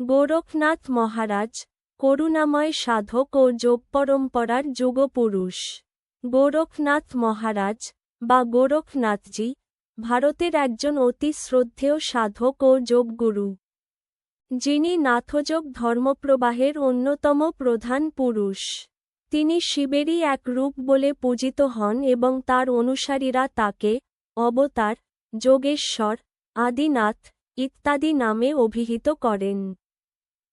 গোরখনাথ মহারাজ, করুণাময় সাধক ও যোগ পরম্পরার যুগপুরুষ। গোরখনাথ মহারাজ বা গোরখনাথজি ভারতের একজন অতি শ্রদ্ধেয় সাধক ও যোগগুরু। যিনি নাথযোগ ধর্মপ্রবাহের অন্যতম প্রধান পুরুষ। তিনি শিবেরই এক রূপ বলে পূজিত হন এবং তার অনুসারীরা তাকে অবতার, যোগেশ্বর, আদিনাথ ইত্যাদি নামে অভিহিত করেন।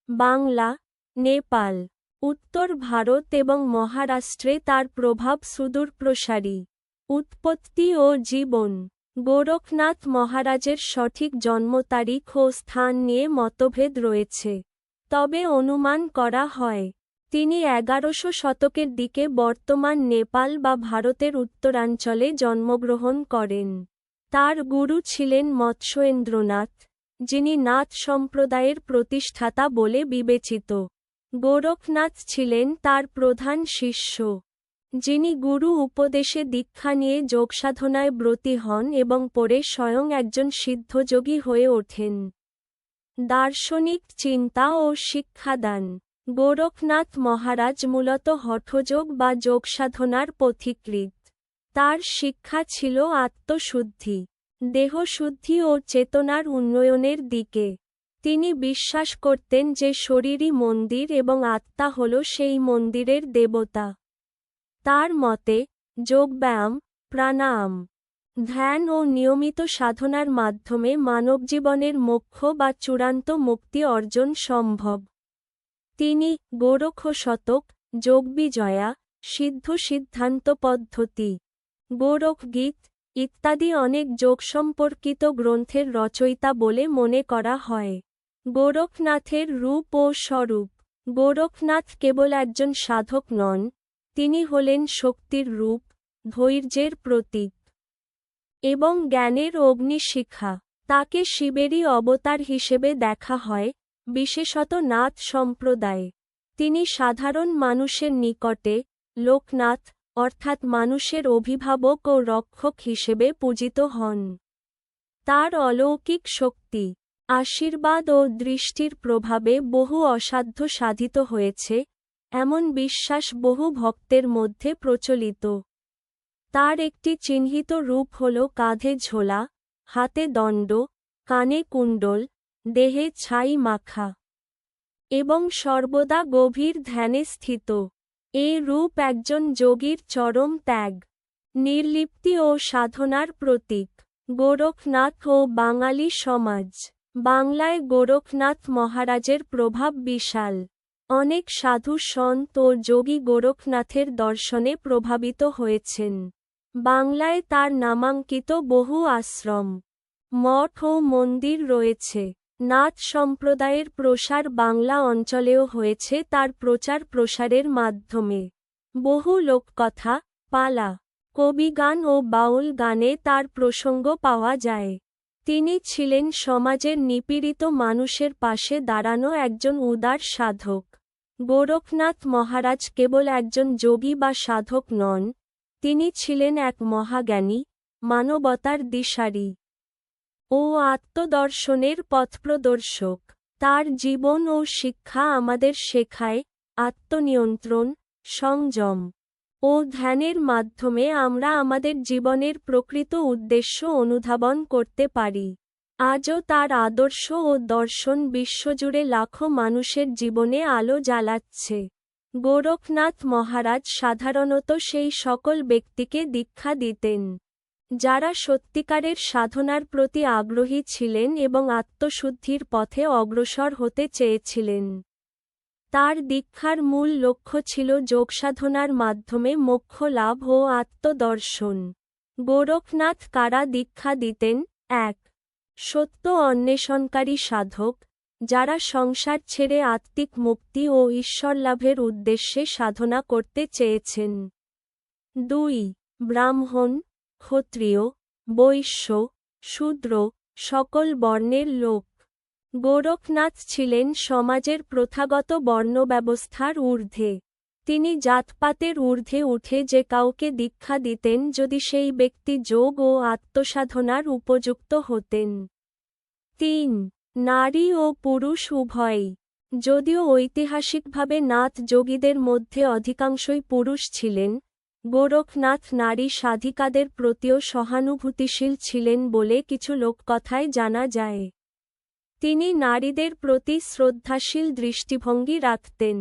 বাংলা, নেপাল, উত্তর ভারত এবং মহারাষ্ট্রে তার প্রভাব সুদূরপ্রসারী, উৎপত্তি ও জীবন। গোরখনাথ মহারাজের সঠিক জন্ম তারিখ ও স্থান নিয়ে মতভেদ রয়েছে। তবে অনুমান করা হয়, তিনি এগারোশো শতকের দিকে বর্তমান নেপাল বা ভারতের উত্তরাঞ্চলে জন্মগ্রহণ করেন। তার গুরু ছিলেন মৎস্যেন্দ্রনাথ। যিনি নাথ সম্প্রদায়ের প্রতিষ্ঠাতা বলে বিবেচিত। গোরখনাথ ছিলেন তার প্রধান শিষ্য। যিনি গুরু উপদেশে দীক্ষা নিয়ে যোগসাধনায় ব্রতী হন এবং পরে স্বয়ং একজন সিদ্ধযোগী হয়ে ওঠেন। দার্শনিক চিন্তা ও শিক্ষাদান। গোরখনাথ মহারাজ মূলত হঠযোগ বা যোগসাধনার পথিকৃত তার শিক্ষা ছিল আত্মশুদ্ধি। দেহশুদ্ধি ও চেতনার উন্নয়নের দিকে। তিনি বিশ্বাস করতেন যে শরীরই মন্দির এবং আত্মা হল সেই মন্দিরের দেবতা। তার মতে, যোগব্যায়াম, প্রাণায়াম, ধ্যান ও নিয়মিত সাধনার মাধ্যমে মানবজীবনের মোক্ষ বা চূড়ান্ত মুক্তি অর্জন সম্ভব। তিনি গোরখ শতক যোগবিজয়া সিদ্ধ সিদ্ধান্ত পদ্ধতি গোরখ গীত ইত্যাদি অনেক যোগ সম্পর্কিত গ্রন্থের রচয়িতা বলে মনে করা হয়। গোরখনাথের রূপ ও স্বরূপ। গোরখনাথ কেবল একজন সাধক নন, তিনি হলেন শক্তির রূপ, ধৈর্যের প্রতীক এবং জ্ঞানের অগ্নিশিখা। তাকে শিবেরই অবতার হিসেবে দেখা হয়, বিশেষত নাথ সম্প্রদায়ে। তিনি সাধারণ মানুষের নিকটে লোকনাথ অর্থাৎ মানুষের অভিভাবক ও রক্ষক হিসেবে পূজিত হন। তার অলৌকিক শক্তি, আশীর্বাদ ও দৃষ্টির প্রভাবে বহু অসাধ্য সাধিত হয়েছে, এমন বিশ্বাস বহু ভক্তের মধ্যে প্রচলিত। তার একটি চিহ্নিত রূপ হল কাঁধে ঝোলা, হাতে দণ্ড, কানে কুণ্ডল, দেহে ছাই মাখা এবং সর্বদা গভীর ধ্যানে স্থিত। এ রূপ একজন যোগীর চরম ত্যাগ, নির্লিপ্তি ও সাধনার প্রতীক। গোরখনাথ ও বাঙালি সমাজ, বাংলায় গোরখনাথ মহারাজের প্রভাব বিশাল। অনেক সাধু সন্ত ও যোগী গোরখনাথের দর্শনে প্রভাবিত হয়েছেন। বাংলায় তার নামাঙ্কিত বহু আশ্রম, মঠ ও মন্দির রয়েছে। নাথ সম্প্রদায়ের প্রসার বাংলা অঞ্চলেও হয়েছে তার প্রচার প্রসারের মাধ্যমে। বহু লোককথা, পালা কবিগান ও বাউল গানে তার প্রসঙ্গ পাওয়া যায়। তিনি ছিলেন সমাজের নিপীড়িত মানুষের পাশে দাঁড়ানো একজন উদার সাধক। গোরখনাথ মহারাজ কেবল একজন যোগী বা সাধক নন, তিনি ছিলেন এক মহাজ্ঞানী, মানবতার দিশারি। ও আত্মদর্শনের পথপ্রদর্শক। তার জীবন ও শিক্ষা আমাদের শেখায়, আত্মনিয়ন্ত্রণ, সংযম ও ধ্যানের মাধ্যমে আমরা আমাদের জীবনের প্রকৃত উদ্দেশ্য অনুধাবন করতে পারি। আজও তার আদর্শ ও দর্শন বিশ্বজুড়ে লাখো মানুষের জীবনে আলো জ্বালাচ্ছে। গোরখনাথ মহারাজ সাধারণত সেই সকল ব্যক্তিকে দীক্ষা দিতেন। যারা সত্যিকারের সাধনার প্রতি আগ্রহী ছিলেন এবং আত্মশুদ্ধির পথে অগ্রসর হতে চেয়েছিলেন। তার দীক্ষার মূল লক্ষ্য ছিল যোগসাধনার মাধ্যমে মোক্ষ লাভ ও আত্মদর্শন। গোরখনাথ কারা দীক্ষা দিতেন? এক। সত্য অন্বেষণকারী সাধক, যারা সংসার ছেড়ে আত্মিক মুক্তি ও ঈশ্বর লাভের উদ্দেশ্যে সাধনা করতে চেয়েছেন। দুই। ব্রাহ্মণ ক্ষত্রিয়, বৈশ্য, শূদ্র, সকল বর্ণের লোক। গোরখনাথ ছিলেন সমাজের প্রথাগত বর্ণব্যবস্থার ঊর্ধ্বে। তিনি জাতপাতের ঊর্ধ্বে উঠে যে কাউকে দীক্ষা দিতেন যদি সেই ব্যক্তি যোগ ও আত্মসাধনার উপযুক্ত হতেন। তিন, নারী ও পুরুষ উভয়ই যদিও ঐতিহাসিকভাবে নাথ যোগীদের মধ্যে অধিকাংশই পুরুষ ছিলেন গোরখনাথ নারী সাধিকাদের প্রতিও সহানুভূতিশীল ছিলেন বলে কিছু লোককথায় জানা যায়। তিনি নারীদের প্রতি শ্রদ্ধাশীল দৃষ্টিভঙ্গি রাখতেন।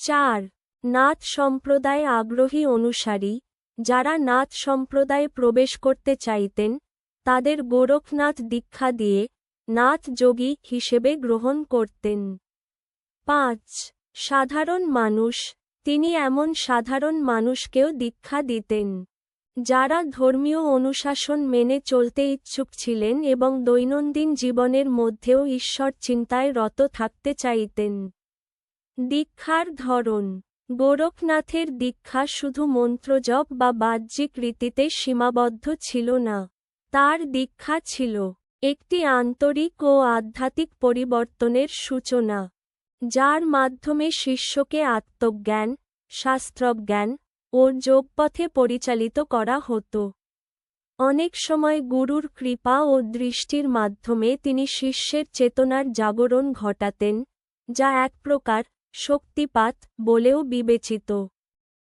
চার, নাথ সম্প্রদায় আগ্রহী অনুসারী, যারা নাথ সম্প্রদায়ে প্রবেশ করতে চাইতেন, তাদের গোরখনাথ দীক্ষা দিয়ে নাথ যোগী হিসেবে গ্রহণ করতেন। পাঁচ, সাধারণ মানুষ তিনি এমন সাধারণ মানুষকেও দীক্ষা দিতেন, যারা ধর্মীয় অনুশাসন মেনে চলতে ইচ্ছুক ছিলেন এবং দৈনন্দিন জীবনের মধ্যেও ঈশ্বর চিন্তায় রত থাকতে চাইতেন। দীক্ষার ধরন, গোরখনাথের দীক্ষা শুধু মন্ত্রজপ বা বাহ্যিক রীতিতে সীমাবদ্ধ ছিল না, তার দীক্ষা ছিল একটি আন্তরিক ও আধ্যাত্মিক পরিবর্তনের সূচনা। যার মাধ্যমে শিষ্যকে আত্মজ্ঞান, শাস্ত্রজ্ঞান ও যোগপথে পরিচালিত করা হতো। অনেক সময় গুরুর কৃপা ও দৃষ্টির মাধ্যমে তিনি শিষ্যের চেতনার জাগরণ ঘটাতেন, যা এক প্রকার শক্তিপাত বলেও বিবেচিত।